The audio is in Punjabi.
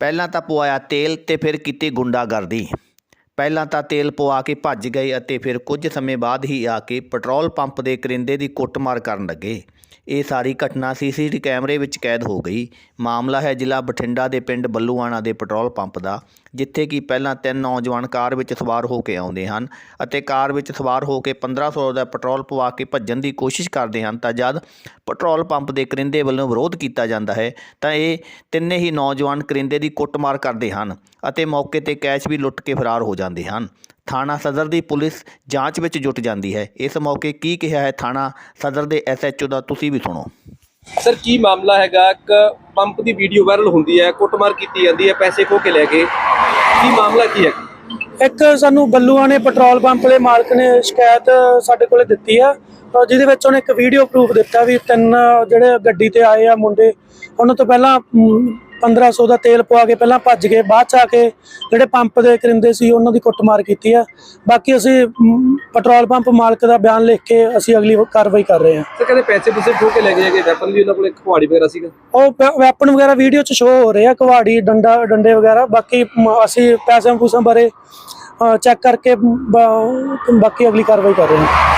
ਪਹਿਲਾਂ ਤਾਂ ਪਵਾਇਆ ਤੇਲ ਤੇ ਫਿਰ ਕੀਤੀ ਗੁੰਡਾਗਰਦੀ। ਪਹਿਲਾਂ ਤਾਂ ਤੇਲ ਪਵਾ ਕੇ ਭੱਜ ਗਏ ਅਤੇ ਫਿਰ ਕੁਝ ਸਮੇਂ ਬਾਅਦ ਹੀ ਆ ਕੇ ਪੈਟਰੋਲ ਪੰਪ ਦੇ ਕਰਿੰਦੇ ਦੀ ਕੁੱਟਮਾਰ ਕਰਨ ਲੱਗੇ। ਇਹ ਸਾਰੀ ਘਟਨਾ ਸੀਸੀਟੀਵੀ ਕੈਮਰੇ ਵਿੱਚ ਕੈਦ ਹੋ ਗਈ। ਮਾਮਲਾ ਹੈ ਜ਼ਿਲ੍ਹਾ ਬਠਿੰਡਾ ਦੇ ਪਿੰਡ ਬੱਲੂਆਣਾ ਦੇ ਪੈਟਰੋਲ ਪੰਪ ਦਾ, ਜਿੱਥੇ ਕਿ ਪਹਿਲਾਂ ਤਿੰਨ ਨੌਜਵਾਨ ਕਾਰ ਵਿੱਚ ਸਵਾਰ ਹੋ ਕੇ ਆਉਂਦੇ ਹਨ ਅਤੇ ਕਾਰ ਵਿੱਚ ਸਵਾਰ ਹੋ ਕੇ 1500 ਦਾ ਪੈਟਰੋਲ ਪਵਾ ਕੇ ਭੱਜਣ ਦੀ ਕੋਸ਼ਿਸ਼ ਕਰਦੇ ਹਨ। ਤਾਂ ਜਦ ਪੈਟਰੋਲ ਪੰਪ ਦੇ ਕਰਿੰਦੇ ਵੱਲੋਂ ਵਿਰੋਧ ਕੀਤਾ ਜਾਂਦਾ ਹੈ, ਤਾਂ ਇਹ ਤਿੰਨੇ ਹੀ ਨੌਜਵਾਨ ਕਰਿੰਦੇ ਦੀ ਕੁੱਟਮਾਰ ਕਰਦੇ ਹਨ ਅਤੇ ਮੌਕੇ ਤੇ ਕੈਸ਼ ਵੀ ਲੁੱਟ ਕੇ ਫਰਾਰ ਹੋ ਜਾਂਦੇ ਹਨ। ਥਾਣਾ ਸਦਰ ਦੀ ਪੁਲਿਸ ਜਾਂਚ ਵਿੱਚ ਜੁਟ ਜਾਂਦੀ ਹੈ। ਇਸ ਮੌਕੇ ਕੀ ਕਿਹਾ ਹੈ ਥਾਣਾ ਸਦਰ ਦੇ ਐਸਐਚਓ ਦਾ ਤੁਸੀਂ ਵੀ ਸੁਣੋ। ਸਰ ਕੀ ਮਾਮਲਾ ਹੈਗਾ? ਇੱਕ ਪੰਪ ਦੀ ਵੀਡੀਓ ਵਾਇਰਲ ਹੁੰਦੀ ਹੈ ਕੁੱਟਮਾਰ ਕੀਤੀ ਜਾਂਦੀ ਹੈ ਪੈਸੇ ਖੋ ਕੇ ਲੈ ਕੇ। ਕੀ ਮਾਮਲਾ ਕੀ ਹੈ? ਇੱਕ ਸਾਨੂੰ ਬੱਲੂਆਂ ਨੇ ਪੈਟਰੋਲ ਪੰਪ ਦੇ ਮਾਲਕ ਨੇ ਸ਼ਿਕਾਇਤ ਸਾਡੇ ਕੋਲੇ ਦਿੱਤੀ ਆ। ਜਿਹਦੇ ਵਿੱਚ ਉਹਨੇ ਇੱਕ ਵੀਡੀਓ ਪ੍ਰੂਫ ਦਿੱਤਾ ਵੀ ਤਿੰਨ ਜਿਹੜੇ ਗੱਡੀ ਤੇ ਆਏ ਆ ਮੁੰਡੇ ਉਹਨਾਂ ਤੋਂ ਪਹਿਲਾਂ 1500 ਦਾ ਤੇਲ ਪਵਾ ਕੇ ਪਹਿਲਾਂ ਭੱਜ ਗਏ ਬਾਅਦ ਚ ਆ ਕੇ ਜਿਹੜੇ ਪੰਪ ਦੇ ਕਰਿੰਦੇ ਸੀ ਉਹਨਾਂ ਦੀ ਕੁੱਟਮਾਰ ਕੀਤੀ ਆ। ਬਾਕੀ ਅਸੀਂ ਪੈਟਰੋਲ ਪੰਪ ਮਾਲਕ ਦਾ ਬਿਆਨ ਲਿਖ ਕੇ ਅਸੀਂ ਅਗਲੀ ਕਾਰਵਾਈ ਕਰ ਰਹੇ ਹਾਂ। ਕਹਿੰਦੇ ਪੈਸੇ ਪੂਸੇ ਖੋ ਕੇ ਲੈ ਗਏ ਹੈਗੇ ਵੈਪਨ ਵੀ ਉਹਨਾਂ ਕੋਲ ਇੱਕ ਕੁਹਾੜੀ ਵਗੈਰਾ ਸੀਗਾ। ਉਹ ਵੈਪਨ ਵਗੈਰਾ ਵੀਡੀਓ ਚ ਸ਼ੋ ਹੋ ਰਹੇ ਆ ਕੁਹਾੜੀ ਡੰਡਾ ਡੰਡੇ ਵਗੈਰਾ ਬਾਕੀ ਅਸੀਂ ਪੈਸੇ ਪੂਸਿਆਂ ਬਾਰੇ ਚੈੱਕ ਕਰਕੇ ਬਾਕੀ ਅਗਲੀ ਕਾਰਵਾਈ ਕਰ ਰਹੇ ਹਾਂ।